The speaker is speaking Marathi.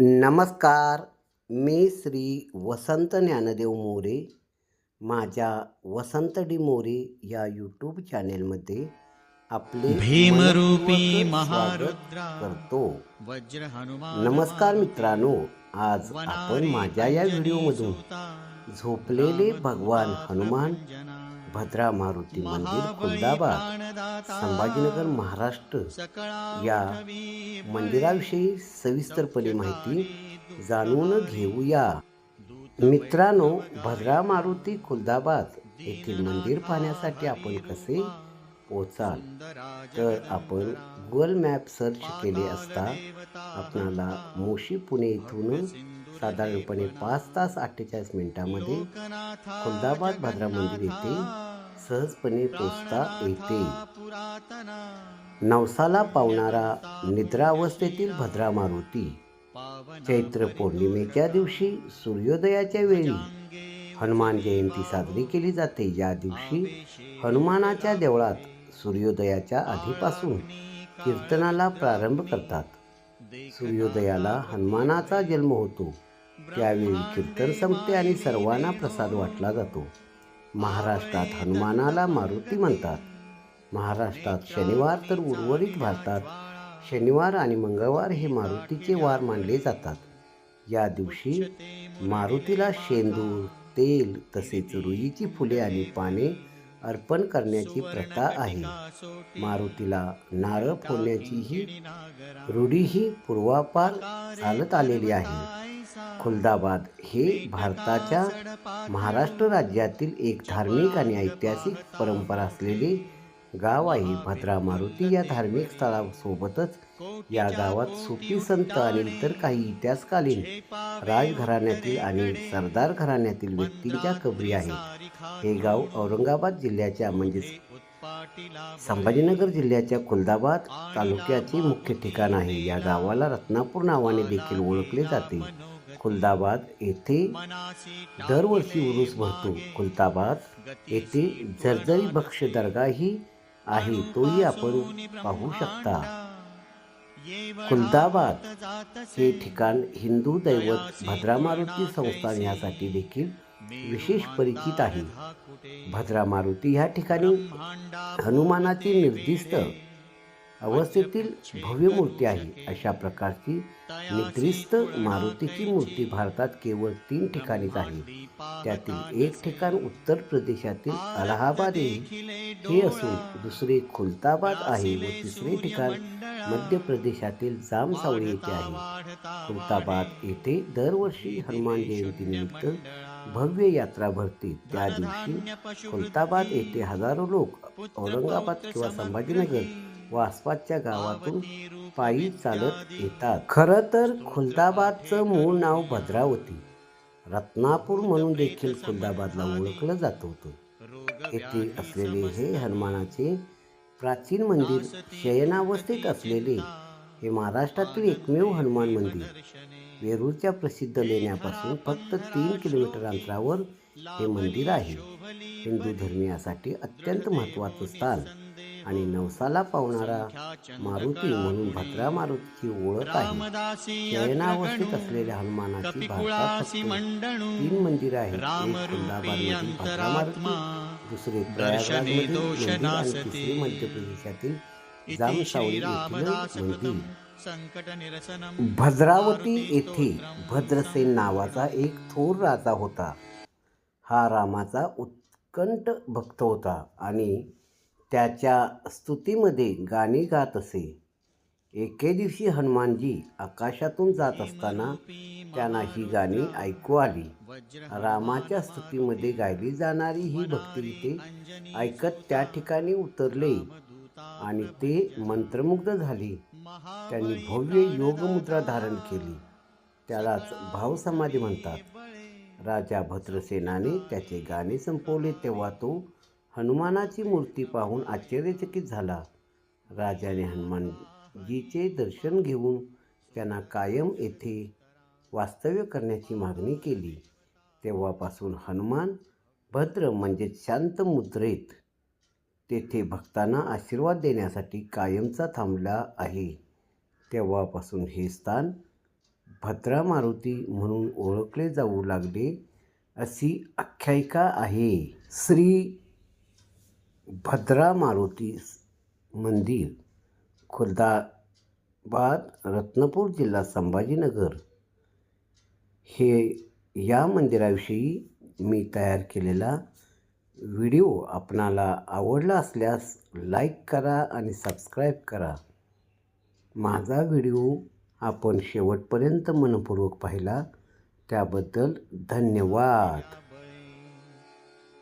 नमस्कार मी श्री वसंत ज्ञानदेव मोरे. माझ्या वसंत डी मोरे या यूट्यूब चॅनेलमध्ये आपले भीमरूपी महारुद्रा करतो. वज्र हनुमान नमस्कार मित्रांनो आज आपण माझ्या या व्हिडिओमधून झोपलेले भगवान हनुमान भद्रा मारुती मंदिर खुलदाबाद संभाजीनगर महाराष्ट्र. या मंदिराविषयी सविस्तरपणे माहिती जाणून घेऊया. मित्रांनो भद्रा मारुती खुलदाबाद येथील मंदिर पाहण्यासाठी आपण कसे पोचाल? तर आपण गुगल मॅप सर्च केले असता आपणाला मोशी पुणे इथून साधारणपणे पाच तास अठ्ठेचाळीस मिनिटामध्ये खुलदाबाद भद्रा मंदिर येथे सहजपणे पोचता येते. नवसाला पावणारा निद्रावस्थेतील भद्रा मारुती चैत्र पौर्णिमेच्या दिवशी सूर्योदयाच्या वेळी हनुमान जयंती साजरी केली जाते. या दिवशी हनुमानाच्या देवळात सूर्योदयाच्या आधीपासून कीर्तनाला प्रारंभ करतात. सूर्योदयाला हनुमानाचा जन्म होतो. त्यावेळी कीर्तन संपते आणि सर्वांना प्रसाद वाटला जातो. महाराष्ट्रात हनुमानाला मारुती म्हणतात. महाराष्ट्रात शनिवार तर उर्वरित भारतात. शनिवार आणि मंगळवार हे मारुतीचे वार मानले जातात. या दिवशी मारुतीला शेंदूर तेल तसेच रुईची फुले आणि पाने अर्पण करण्याची प्रथा आहे. मारुतीला नारळ फोडण्याची ही रूढीही पूर्वापार चालत आलेली आहे. खुलदाबाद हे भारताच्या महाराष्ट्र राज्यातील एक धार्मिक आणि ऐतिहासिक परंपरा असलेले गाव आहे भद्रा मारुती या धार्मिक स्थळासोबतच. या गावात सुफी संत आणि इतर काही इतिहासकालीन राजघराण्यातील आणि सरदार घराण्यातील व्यक्तींच्या कबरी आहेत. हे गाव औरंगाबाद जिल्ह्याच्या म्हणजेच संभाजीनगर जिल्ह्याच्या खुलदाबाद तालुक्याचे मुख्य ठिकाण आहे. या गावाला रत्नापूर नावाने देखील ओळखले जाते. खुलदाबाद येथे दरवर्षी उरूस भरतो. खुलताबाद येथे झरझरी बक्ष दर्गाही आहे तोही आपण पाहू शकता. खुलदाबाद हे ठिकाण हिंदू दैवत भद्रा मारुती संस्थान यासाठी देखील विशेष परिचित आहे. भद्रा मारुती ह्या ठिकाणी हनुमानाची निर्दिष्ट अवस्थेतील भव्य मूर्ती आहे. अशा प्रकारची निद्रिस्त मारुतीची मूर्ती भारतात केवळ तीन ठिकाणीच आहे. त्यातील एक ठिकाण उत्तर प्रदेशातील अलाहाबाद हे असून दुसरे खुलताबाद आहे व तिसरे ठिकाण मध्य प्रदेशातील जामसावळी येथे आहे. खुलताबाद येथे दरवर्षी हनुमान जयंतीनिमित्त भव्य यात्रा भरते. त्या दिवशी खुलताबाद येथे हजारो लोक औरंगाबाद किंवा संभाजीनगर व आसपासच्या गावातून पायी चालत येतात. खरं तर खुलदाबादचं मूळ नाव भद्रावती. रत्नापूर म्हणून देखील खुलदाबादला ओळखलं जात होतं. येथे असलेले हे हनुमानाचे प्राचीन मंदिर शयनावस्थेत असलेले हे महाराष्ट्रातील एकमेव हनुमान मंदिर. वेरूळच्या प्रसिद्ध लेण्यापासून फक्त तीन किलोमीटर अंतरावर हे मंदिर आहे. हिंदू धर्मियासाठी अत्यंत महत्त्वाचं स्थान. आणि नवसाला पावणारा मारुती म्हणून भद्रा मारुतीची ओळख आहे. शयनावस्थेत असलेल्या हनुमानाची भारतात तीन मंदिर आहेत. भद्रा मारुती दुसरे प्रयागराजमधील मंदिर आणि तिसरे मध्य प्रदेशातील जामसावली येथील मंदिर. भद्रावती येथे भद्रसेन नावाचा एक थोर राजा होता. हा रामाचा उत्कंठ भक्त होता आणि त्याच्या स्तुतीमध्ये गाणी गात असे. एके दिवशी हनुमानजी आकाशातून जात असताना त्यांना ही गाणी ऐकू आली. रामाच्या स्तुतीमध्ये गायली जाणारी ही भक्तिगीते ऐकत त्या ठिकाणी उतरले आणि ते मंत्रमुग्ध झाले. त्यांनी भव्य योगमुद्रा धारण केली. त्यालाच भावसमाधी म्हणतात. राजा भद्रसेनाने त्याचे गाणे संपवले तेव्हा तो हनुमानाची मूर्ती पाहून आश्चर्यचकित झाला. राजाने हनुमानजीचे दर्शन घेऊन त्यांना कायम येथे वास्तव्य करण्याची मागणी केली. तेव्हापासून हनुमान भद्र म्हणजे शांत मुद्रेत तेथे भक्तांना आशीर्वाद देण्यासाठी कायमचा थांबला आहे. तेव्हापासून हे स्थान भद्रा मारुती म्हणून ओळखले जाऊ लागले अशी आख्यायिका आहे. श्री भद्रा मारुती मंदिर खुलदाबाद रत्नपूर जिल्हा संभाजीनगर. हे या मंदिराविषयी मी तयार केलेला व्हिडिओ आपणाला आवडला असल्यास लाईक करा आणि सबस्क्राईब करा. माझा व्हिडिओ आपण शेवटपर्यंत मनपूर्वक पाहिला त्याबद्दल धन्यवाद.